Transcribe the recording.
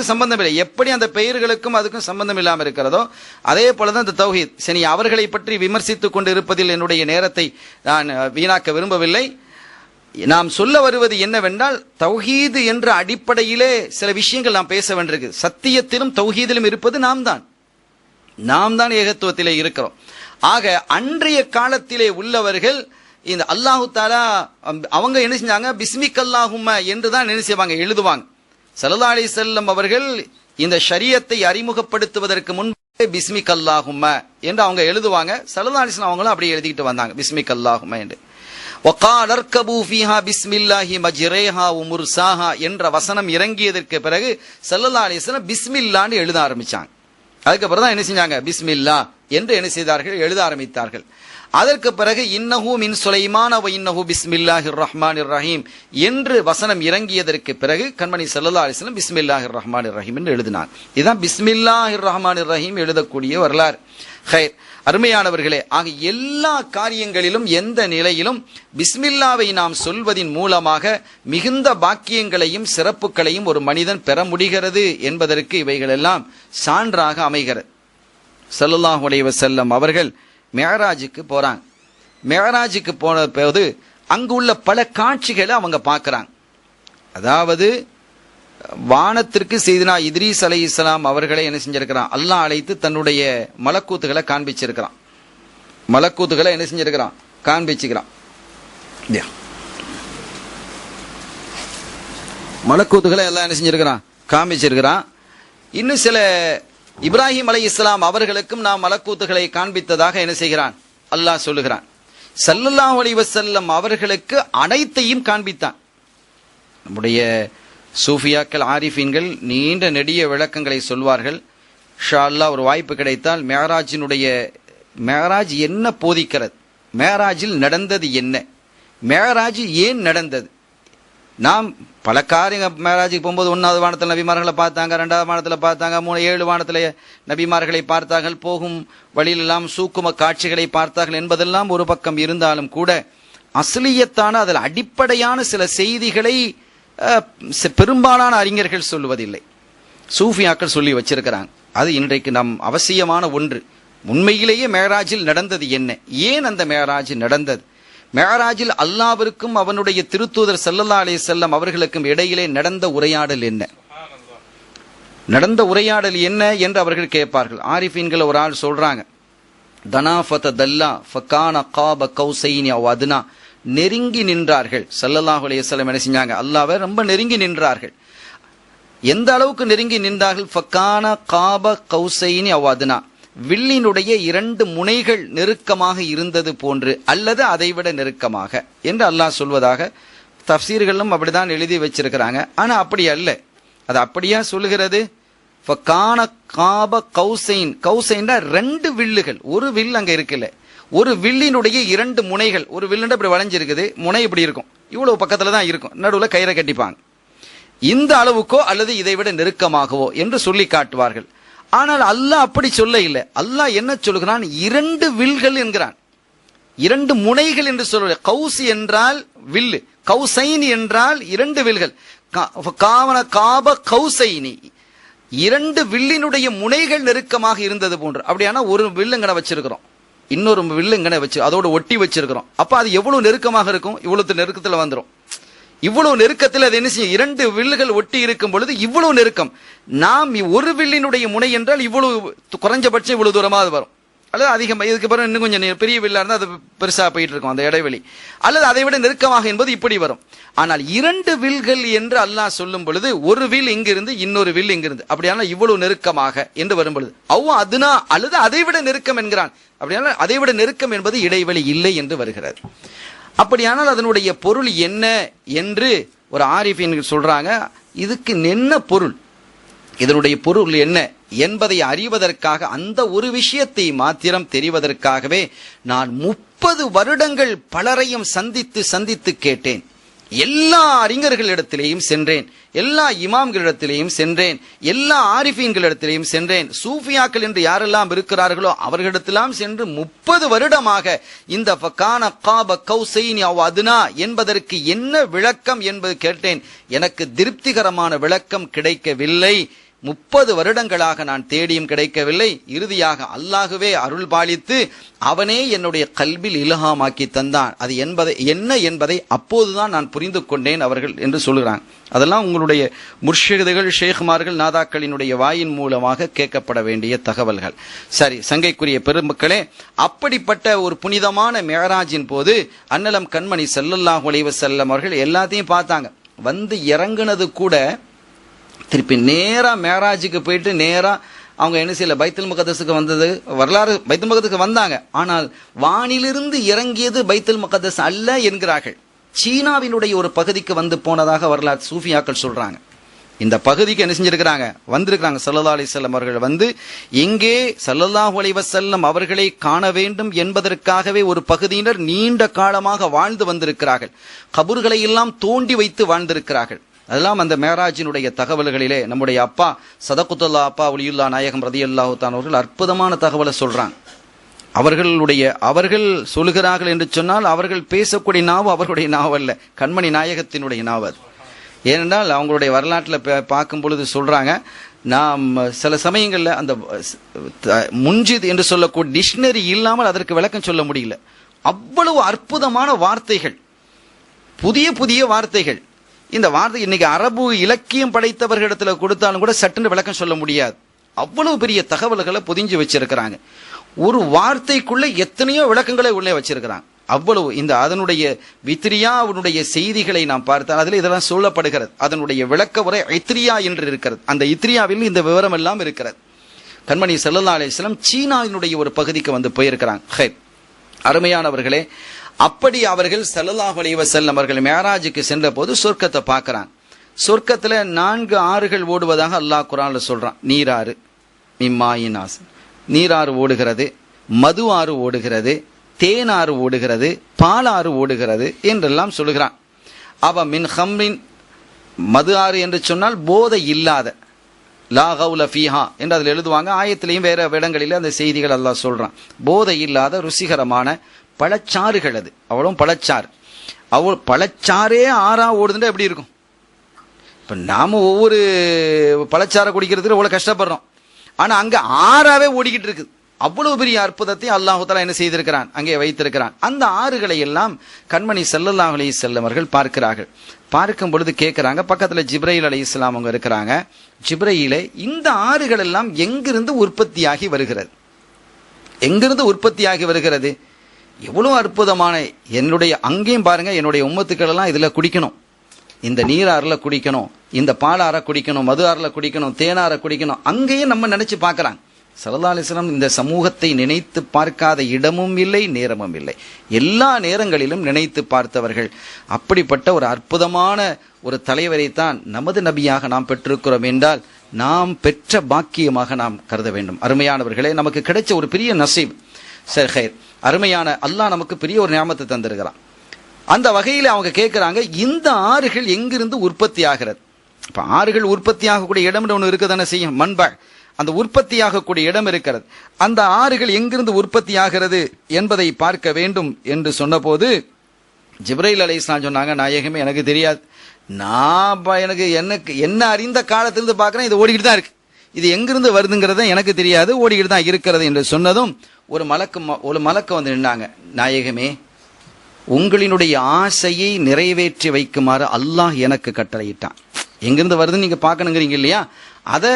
சம்பந்தம் இல்லை. எப்படி அந்த பெயர்களுக்கும் அதுக்கும் சம்பந்தம் இல்லாமல் இருக்கிறதோ அதே போலதான் இந்த தௌஹீத். சரி அவர்களை பற்றி விமர்சித்துக் கொண்டு இருப்பதில் என்னுடைய நேரத்தை நான் வீணாக்க விரும்பவில்லை. நாம் சொல்ல வருவது என்னவென்றால் தௌஹீது என்ற அடிப்படையிலே சில விஷயங்கள் நாம் பேச வேண்டியிருக்கு. சத்தியத்திலும் தௌஹீதிலும் இருப்பது நாம் தான். நாம் தான் ஏகத்துவத்திலே இருக்கிறோம். ஆக அன்றைய காலத்திலே உள்ளவர்கள் இந்த அல்லாஹு தாலா அம், அவங்க என்ன செஞ்சாங்க? பிஸ்மிக் அல்லாஹும என்று தான் என்ன செய்வாங்க? எழுதுவாங்க. சல்லா அலி அவர்கள் இந்த ஷரியத்தை அறிமுகப்படுத்துவதற்கு முன்பே பிஸ்மி அல்லாஹும என்று அவங்க எழுதுவாங்க. சல்லா அவங்களும் அப்படியே எழுதிக்கிட்டு வந்தாங்க. பிஸ்மி அல்லாஹும என்று ஒகாலர் கபூஃபிஹா பிஸ்மில்லாஹி மஜ்ரேஹா உமுர்சாஹா என்ற வசனம் இறங்கியதற்கு பிறகு சல்லல்லா பிஸ்மில்லான்னு எழுத ஆரம்பிச்சாங்க. அதுக்கப்புறம் தான் என்ன செஞ்சாங்க? பிஸ்மில்லா என்று என்ன செய்தார்கள்? எழுத ஆரம்பித்தார்கள். அதற்கு பிறகு இன்னஹூ மின் சுலைமான இன்னஹூ இன்னஹு பிஸ்மில்லாஹிர் ரஹீம் என்று வசனம் இறங்கியதற்கு பிறகு கண்மணி சல்லா அலிஸ்லம் பிஸ்மில்லாஹிர் ரஹ்மானிர் ரஹீம் என்று எழுதினார். இதுதான் பிஸ்மில்லாஹிர் ரஹ்மான் ரஹீம் எழுதக்கூடிய வரலாறு. ஹைர். அருமையானவர்களே ஆக எல்லா காரியங்களிலும் எந்த நிலையிலும் பிஸ்மில்லாவை நாம் சொல்வதின் மூலமாக மிகுந்த பாக்கியங்களையும் சிறப்புகளையும் ஒரு மனிதன் பெற முடிகிறது என்பதற்கு இவைகளெல்லாம் சான்றாக அமைகிறது. ஸல்லல்லாஹு அலைஹி வஸல்லம் அவர்கள் மேராஜுக்கு போறாங்க. மேராஜுக்கு போன போது அங்கு உள்ள பல காட்சிகளை அவங்க பார்க்குறாங்க. அதாவது வானத்திற்கு செய்தினா இத்ரீஸ் அலை இஸ்லாம் அவர்களை என்ன செஞ்சிருக்கிறான்? அல்லாஹ் அழைத்து தன்னுடைய மலக்கூத்துகளை காண்பிச்சிருக்கிறான். மலக்கூத்துகளை என்ன செஞ்சிருக்கிறான்? காண்பிச்சுக்கிறான். மலக்கூத்துகளை எல்லாம் என்ன செஞ்சிருக்கிறான்? காண்பிச்சிருக்கிறான். இன்னும் சில இப்ராஹிம் அலை இஸ்லாம் அவர்களுக்கும் நாம் மலக்கூத்துகளை காண்பித்ததாக என்ன செய்கிறான்? அல்லாஹ் சொல்லுகிறான். சல்லல்லாஹ் அலி வசல்லம் அவர்களுக்கு அனைத்தையும் காண்பித்தான். நம்முடைய சூஃபியாக்கள் ஆரிஃபீன்கள் நீண்ட நெடிய விளக்கங்களை சொல்வார்கள். ஷா அல்லா ஒரு வாய்ப்பு கிடைத்தால் மேராஜினுடைய மேராஜ் என்ன போதிக்கிறது? மேராஜில் நடந்தது என்ன? மேராஜ் ஏன் நடந்தது? நாம் பல காரியங்க மேராஜுக்கு போகும்போது ஒன்றாவது வானத்தில் நபிமார்களை பார்த்தாங்க ரெண்டாவது வானத்தில் பார்த்தாங்க மூணு ஏழு வானத்தில் நபிமார்களை பார்த்தார்கள். போகும் வழியிலெல்லாம் சூக்கும காட்சிகளை பார்த்தார்கள் என்பதெல்லாம் ஒரு பக்கம் இருந்தாலும் கூட அசலியத்தான அதில் அடிப்படையான சில செய்திகளை பெரும்பாலான அறிஞர்கள் சொல்லுவதில்லை. சூஃபியாக்கள் சொல்லி வச்சிருக்கிறாங்க. அது இன்றைக்கு நம் அவசியமான ஒன்று. உண்மையிலேயே மேராஜில் நடந்தது என்ன? ஏன் அந்த மேராஜ் நடந்தது? மேராஜில் அல்லாவிற்கும் அவனுடைய திருத்தூதர் செல்லல்லா அலே செல்லம் அவர்களுக்கும் இடையிலே நடந்த உரையாடல் என்ன? நடந்த உரையாடல் என்ன என்று அவர்கள் கேட்பார்கள். ஆரிஃபீன்கள் ஒரு ஆள் சொல்றாங்க. தனாஃபத தல்லா ஃபகான காப கௌசைனி அவ் அதுனா. நெருங்கி நின்றார்கள். சல்லல்லாஹ் அலையம் என்ன செஞ்சாங்க? அல்லாவை ரொம்ப நெருங்கி நின்றார்கள். எந்த அளவுக்கு நெருங்கி நின்றார்கள்? ஃபக்கான காப கௌசைனி அவாதுனா வில்லினுடைய இரண்டு முனைகள் நெருக்கமாக இருந்தது போன்று அல்லது அதைவிட நெருக்கமாக என்று அல்லாஹ் சொல்வதாக தஃசீர்களும் அப்படிதான் எழுதி வச்சிருக்கிறாங்க. ஆனா அப்படி அல்ல. அது அப்படியா சொல்லுகிறது? ஃபக்கான காப கௌசைன். கௌசைன்னா ரெண்டு வில்லுகள். ஒரு வில் அங்க இருக்குல்ல. ஒரு வில்லினுடைய இரண்டு முனைகள் ஒரு வில்லுன்ற இப்படி வளைஞ்சிருக்குது முனை இப்படி இருக்கும். இவ்வளவு பக்கத்துல தான் இருக்கும். நடுவில் கயிறை கட்டிப்பாங்க. இந்த அளவுக்கோ அல்லது இதை விட நெருக்கமாகவோ என்று சொல்லி காட்டுவார்கள். ஆனால் அல்லாஹ் அப்படி சொல்ல இல்லை அல்லாஹ் என்ன சொல்கிறான்? இரண்டு வில்கள் என்கிறான். இரண்டு முனைகள் என்று சொல்ல கௌசி என்றால் வில்லு. கௌசைனி என்றால் இரண்டு வில்கள். கா- காவன காப கௌசைனி இரண்டு வில்லினுடைய முனைகள் நெருக்கமாக இருந்தது போன்று. அப்படியானா ஒரு வில்லுங்கனை வச்சிருக்கிறோம். இன்னொரு வில்லுங்கனை வச்சு அதோட ஒட்டி வச்சிருக்கிறோம். அப்ப அது எவ்வளவு நெருக்கமாக இருக்கும்? இவ்வளவு நெருக்கத்துல வந்துடும் இவ்வளவு நெருக்கத்தில் அது என்ன செய்யும்? இரண்டு வில்லுகள் ஒட்டி இருக்கும் பொழுது இவ்வளவு நெருக்கம். நாம் ஒரு வில்லினுடைய முனை என்றால் இவ்வளவு குறைஞ்சபட்சம் இவ்வளவு தூரமாக அது வரும். அல்லது அதிகம் இதுக்கு பிறகு இன்னும் கொஞ்சம் பெரிய வில்லா இருந்தால் அது பெருசா போயிட்டு இருக்கும் அந்த இடைவெளி. அல்லது அதை விட நெருக்கமாக என்பது இப்படி வரும். ஆனால் இரண்டு வில்கள் என்று அல்லாஹ் சொல்லும் பொழுது ஒரு வில் இங்கிருந்து இன்னொரு வில் இங்கிருந்து. அப்படியான இவ்வளவு நெருக்கமாக என்று வரும் பொழுது. அவ்வா அதுனா அல்லது அதை விட நெருக்கம் என்கிறான். அப்படியான அதை விட நெருக்கம் என்பது இடைவெளி இல்லை என்று வருகிறது. அப்படியானால் அதனுடைய பொருள் என்ன என்று ஒரு ஆரிஃபின் சொல்றாங்க. இதுக்கு என்ன பொருள்? இதனுடைய பொருள் என்ன என்பதை அறிவதற்காக அந்த ஒரு விஷயத்தை மாத்திரம் தெரிவதற்காகவே நான் முப்பது வருடங்கள் பலரையும் சந்தித்து சந்தித்து கேட்டேன். எல்லா அறிஞர்களிடத்திலேயும் சென்றேன். எல்லா இமாம்களிடத்திலேயும் சென்றேன். எல்லா ஆரிஃபீன்களிடத்திலேயும் சென்றேன். சூஃபியாக்கள் என்று யாரெல்லாம் இருக்கிறார்களோ அவர்களிடத்திலாம் சென்று முப்பது வருடமாக இந்த ஃபக்கான காப கௌசைனி அவ் அதுனா என்பதற்கு என்ன விளக்கம் என்பது கேட்டேன். எனக்கு திருப்திகரமான விளக்கம் கிடைக்கவில்லை. முப்பது வருடங்களாக நான் தேடியும் கிடைக்கவில்லை. இறுதியாக அல்லாஹுவே அருள் பாலித்து அவனே என்னுடைய கல்வில் இலகாமாக்கி தந்தான். அது என்பதை என்ன என்பதை அப்போதுதான் நான் புரிந்து கொண்டேன் அவர்கள் என்று சொல்கிறாங்க அதெல்லாம் உங்களுடைய முர்ஷிதுகள் ஷேகுமார்கள் நாதாக்களினுடைய வாயின் மூலமாக கேட்கப்பட வேண்டிய தகவல்கள். சரி சங்கைக்குரிய பெருமக்களே அப்படிப்பட்ட ஒரு புனிதமான மேராஜின் போது அன்னலம் கண்மணி செல்லல்லாஹ் ஒளிவ செல்லம் அவர்கள் எல்லாத்தையும் பார்த்தாங்க. வந்து இறங்குனது கூட திருப்பி நேராக மேராஜுக்கு போயிட்டு நேராக அவங்க என்ன செய்யல? பைத்தல் முகதஸுக்கு வந்தது வரலாறு பைத்தல் முகத்துக்கு வந்தாங்க. ஆனால் வானிலிருந்து இறங்கியது பைத்தல் முகதஸ் அல்ல என்கிறார்கள். சீனாவினுடைய ஒரு பகுதிக்கு வந்து போனதாக வரலாறு சூஃபியாக்கள் சொல்றாங்க. இந்த பகுதிக்கு என்ன செஞ்சிருக்கிறாங்க? வந்திருக்கிறாங்க. சல்லல்லா அலிசல்லம் அவர்கள் வந்து எங்கே சல்லல்லாஹு அலைஹி அவர்களை காண வேண்டும் என்பதற்காகவே ஒரு பகுதியினர் நீண்ட காலமாக வாழ்ந்து வந்திருக்கிறார்கள். கபூர்களை எல்லாம் தோண்டி வைத்து வாழ்ந்திருக்கிறார்கள். அதெல்லாம் அந்த மேராஜினுடைய தகவல்களிலே நம்முடைய அப்பா சதகுத்துல்லா அப்பா ஒலியுல்லா நாயகம் ரதி அல்லாஹுத்தான் அவர்கள் அற்புதமான தகவலை சொல்றாங்க. அவர்களுடைய அவர்கள் சொல்லுகிறார்கள் என்று சொன்னால் அவர்கள் பேசக்கூடிய நாவு அவர்களுடைய நாவு அல்ல கண்மணி நாயகத்தினுடைய நாவு அது. ஏனென்றால் அவங்களுடைய வரலாற்றில் பார்க்கும் பொழுது சொல்றாங்க நாம் சில சமயங்களில் அந்த த- என்று சொல்லக்கூடிய டிக்ஷனரி இல்லாமல் அதற்கு விளக்கம் சொல்ல முடியல. அவ்வளவு அற்புதமான வார்த்தைகள் புதிய புதிய வார்த்தைகள். இந்த வார்த்தை இன்னைக்கு அரபு இலக்கியம் படைத்தவர்களிடத்துல கொடுத்தாலும் கூட சட்டுன்னு விளக்கம் சொல்ல முடியாது. அவ்வளவு பெரிய தகவல்களை பொதிஞ்சு வச்சிருக்கிறாங்க. ஒரு வார்த்தைக்குள்ள எத்தனையோ விளக்கங்களை உள்ளே வச்சிருக்கிறாங்க. அவ்வளவு இந்த அதனுடைய வித்ரியா அவனுடைய செய்திகளை நாம் பார்த்தால் அதில் இதெல்லாம் சொல்லப்படுகிறது அதனுடைய விளக்க உரை ஐத்ரியா என்று இருக்கிறது. அந்த இத்ரியாவில் இந்த விவரம் எல்லாம் இருக்கிறது. கண்மணி செல்லல்லா அலிஸ்லாம் சீனாவினுடைய ஒரு பகுதிக்கு வந்து போயிருக்கிறாங்க. ஹை அருமையானவர்களே அப்படி அவர்கள் ஸல்லல்லாஹு அலைஹி அவர்கள் மேராஜுக்கு சென்ற போது சொர்க்கத்தை பார்க்கறாங்க சொர்க்கத்தில் நான்கு ஆறுகள் ஓடுவதாக அல்லாஹ் குரானில் சொல்றான். நீராறு மிம்மாயினாஸ் நீராறு ஓடுகிறது மது ஆறு ஓடுகிறது தேனாறு ஓடுகிறது பாலாறு ஓடுகிறது என்றெல்லாம் சொல்லுகிறான் அவ மின் ஹம்ரின் மது ஆறு என்று சொன்னால் போதை இல்லாத லா கவுல ஃபீஹா என்று அதில் எழுதுவாங்க. ஆயத்திலையும் வேற இடங்களில் அந்த செய்திகள் எல்லாம் சொல்கிறான் போதை இல்லாத ருசிகரமான பழச்சாறுகள் அது. அவ்வளவு பழச்சாறு. அவ்வளோ பழச்சாறே ஆறா ஓடுதுன்னா எப்படி இருக்கும்? இப்போ நாம் ஒவ்வொரு பழச்சாறை குடிக்கிறதுக்கு அவ்வளோ கஷ்டப்படுறோம். ஆனால் அங்கே ஆறாவே ஓடிக்கிட்டு இருக்குது. அவ்வளவு பெரிய அற்புதத்தை அல்லாஹுத்தலா என்ன செய்திருக்கிறான்? அங்கே வைத்திருக்கிறான். அந்த ஆறுகளை எல்லாம் கண்மணி ஸல்லல்லாஹு அலி செல்லவர்கள் அவர்கள் பார்க்கிறார்கள். பார்க்கும் பொழுது கேட்கிறாங்க பக்கத்தில் ஜிப்ரையில் அலி இஸ்லாம் அவங்க இருக்கிறாங்க. ஜிப்ரையிலே இந்த ஆறுகள் எல்லாம் எங்கிருந்து உற்பத்தியாகி வருகிறது? எங்கிருந்து உற்பத்தியாகி வருகிறது? எவ்வளவு அற்புதமான என்னுடைய அங்கேயும் பாருங்க என்னுடைய உம்மத்துக்கள் எல்லாம் இதுல குடிக்கணும். இந்த நீராறுல குடிக்கணும் இந்த பாலாற குடிக்கணும் மது ஆறுல குடிக்கணும் தேனார குடிக்கணும் அங்கேயும் நம்ம நினைச்சு பார்க்கறாங்க. சரதாலிசனம் இந்த சமூகத்தை நினைத்து பார்க்காத இடமும் இல்லை நேரமும் இல்லை. எல்லா நேரங்களிலும் நினைத்து பார்த்தவர்கள் அப்படிப்பட்ட ஒரு அற்புதமான ஒரு தலைவரைத்தான் நமது நபியாக நாம் பெற்றிருக்கிறோம் என்றால் நாம் பெற்ற பாக்கியமாக நாம் கருத வேண்டும். அருமையானவர்களே நமக்கு கிடைச்ச ஒரு பெரிய நசீப் சர் ஹைர். அருமையான அல்லாஹ் நமக்கு பெரிய ஒரு ஞாபகத்தை தந்திருக்கிறான். அந்த வகையில் அவங்க கேட்குறாங்க இந்த ஆறுகள் எங்கிருந்து உற்பத்தி ஆகிறது? இப்போ ஆறுகள் உற்பத்தி ஆகக்கூடிய இடம் ஒன்று இருக்க தானே செய்யும்? மண்பாள் அந்த உற்பத்தி ஆகக்கூடிய இடம் இருக்கிறது. அந்த ஆறுகள் எங்கிருந்து உற்பத்தி ஆகிறது என்பதை பார்க்க வேண்டும் என்று சொன்னபோது ஜிப்ரைல் அலைஹிஸ்ஸலாம் சொன்னாங்க நாயகமே எனக்கு தெரியாது. நான் எனக்கு எனக்கு என்ன அறிந்த காலத்திலிருந்து பார்க்குறேன் இது ஓடிக்கிட்டு தான் இருக்கு. இது எங்கிருந்து வருதுங்கிறத எனக்கு தெரியாது ஓடிக்கிட்டு தான் இருக்கிறது என்று சொன்னதும் ஒரு மலக்கு ம- ஒரு மலக்கு வந்து நின்னாங்க. நாயகமே உங்களினுடைய ஆசையை நிறைவேற்றி வைக்குமாறு அல்லாஹ் எனக்கு கட்டளையிட்டான். எங்கிருந்து வருதுன்னு நீங்க பாக்கணுங்கிறீங்க இல்லையா? அதை